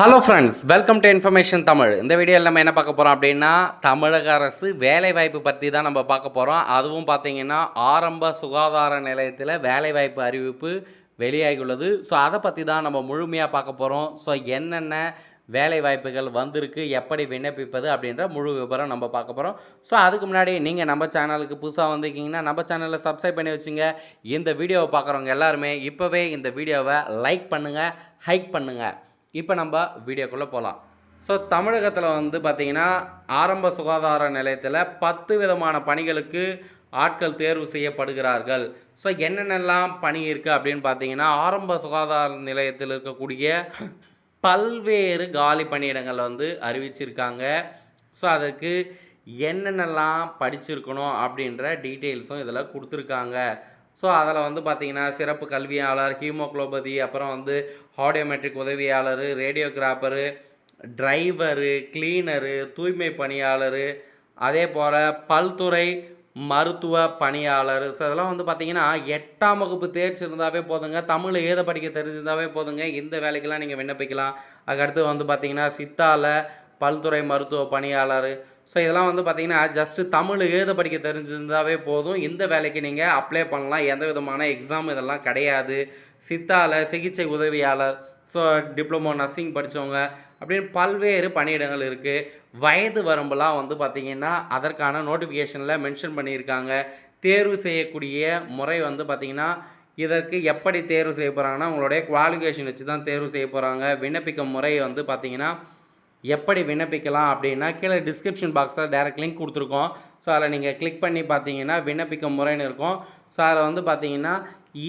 Hello friends welcome to information Tamil இந்த வீடியோவில் நம்ம என்ன பார்க்க போகிறோம் அப்படின்னா தமிழக அரசு வேலைவாய்ப்பு பற்றி தான் நம்ம பார்க்க போகிறோம் அதுவும் பார்த்தீங்கன்னா ஆரம்ப சுகாதார நிலையத்தில் வேலைவாய்ப்பு அறிவிப்பு வெளியாகியுள்ளது. ஸோ அதை பற்றி தான் நம்ம முழுமையாக பார்க்க போகிறோம் ஸோ என்னென்ன வேலை வாய்ப்புகள் வந்திருக்கு எப்படி விண்ணப்பிப்பது அப்படின்ற முழு விவரம் நம்ம பார்க்க போகிறோம் ஸோ அதுக்கு முன்னாடி நீங்கள் நம்ம சேனலுக்கு புதுசாக வந்திருக்கீங்கன்னா நம்ம சேனலில் சப்ஸ்கிரைப் பண்ணி வச்சுங்க. இந்த வீடியோவை பார்க்குறவங்க எல்லாருமே இப்போவே இந்த வீடியோவை லைக் பண்ணுங்கள் ஹைக் பண்ணுங்கள் இப்போ நம்ம வீடியோக்குள்ளே போகலாம். ஸோ தமிழகத்தில் வந்து பார்த்திங்கன்னா ஆரம்ப சுகாதார நிலையத்தில் பத்து விதமான பணிகளுக்கு ஆட்கள் தேர்வு செய்யப்படுகிறார்கள். ஸோ என்னென்னலாம் பணி இருக்குது அப்படின்னு பார்த்தீங்கன்னா ஆரம்ப சுகாதார நிலையத்தில் இருக்கக்கூடிய பல்வேறு காலி பணியிடங்கள் வந்து அறிவிச்சிருக்காங்க. ஸோ அதுக்கு என்னென்னலாம் படிச்சிருக்கணும் அப்படின்ற டீட்டெயில்ஸும் இதில் கொடுத்துருக்காங்க. ஸோ அதில் வந்து பார்த்திங்கன்னா சிறப்பு கல்வியாளர் ஹீமோக்ளோபதி அப்புறம் வந்து ஆடியோமெட்ரிக் உதவியாளர் ரேடியோகிராஃபரு டிரைவரு கிளீனரு தூய்மை பணியாளர் அதே போல் பல்துறை மருத்துவ பணியாளர். ஸோ இதெல்லாம் வந்து பார்த்தீங்கன்னா எட்டாம் வகுப்பு தேர்ச்சி இருந்தாவே போதுங்க. தமிழ் ஏத படிக்க தெரிஞ்சிருந்தாவே போதுங்க. இந்த வேலைக்கெல்லாம் நீங்கள் விண்ணப்பிக்கலாம். அதுக்கடுத்து வந்து பார்த்திங்கன்னா சித்தாவில் பல்துறை மருத்துவ பணியாளர் ஸோ இதெல்லாம் வந்து பார்த்தீங்கன்னா ஜஸ்ட்டு தமிழ் எழுத படிக்க தெரிஞ்சிருந்தாவே போதும். இந்த வேலைக்கு நீங்கள் அப்ளை பண்ணலாம். எந்த விதமான எக்ஸாம் இதெல்லாம் கிடையாது. சித்தால சிகிச்சை உதவியாளர் ஸோ டிப்ளமோ நர்சிங் படித்தவங்க அப்படின்னு பல்வேறு பணியிடங்கள் இருக்குது வயது வரம்புலாம் வந்து பார்த்திங்கன்னா அதற்கான நோட்டிஃபிகேஷனில் மென்ஷன் பண்ணியிருக்காங்க. தேர்வு செய்யக்கூடிய முறை வந்து பார்த்திங்கன்னா இதற்கு எப்படி தேர்வு செய்ய போகிறாங்கன்னா உங்களுடைய குவாலிஃபிகேஷன் வச்சு தான் தேர்வு செய்ய போகிறாங்க விண்ணப்பிக்கும் முறை வந்து பார்த்திங்கன்னா எப்படி விண்ணப்பிக்கலாம் அப்படின்னா கீழே டிஸ்கிரிப்ஷன் பாக்ஸில் டேரக்ட் லிங்க் கொடுத்துருக்கோம். ஸோ அதில் நீங்கள் கிளிக் பண்ணி பார்த்தீங்கன்னா விண்ணப்பிக்க முறைன்னு இருக்கும். ஸோ அதில் வந்து பார்த்தீங்கன்னா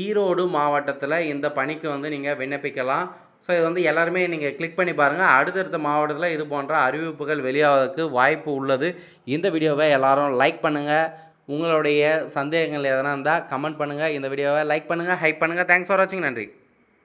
ஈரோடு மாவட்டத்தில் இந்த பணிக்கு வந்து நீங்கள் விண்ணப்பிக்கலாம். ஸோ இது வந்து எல்லாருமே நீங்கள் கிளிக் பண்ணி பாருங்கள் அடுத்தடுத்த மாவட்டத்தில் இது போன்ற அறிவிப்புகள் வெளியாவதற்கு வாய்ப்பு உள்ளது. இந்த வீடியோவை எல்லோரும் லைக் பண்ணுங்கள் உங்களுடைய சந்தேகங்கள் எதனா இருந்தால் கமெண்ட் பண்ணுங்கள் இந்த வீடியோவை லைக் பண்ணுங்கள் ஹைப் பண்ணுங்கள் தேங்க்ஸ் ஃபார் வாட்சிங் நன்றி.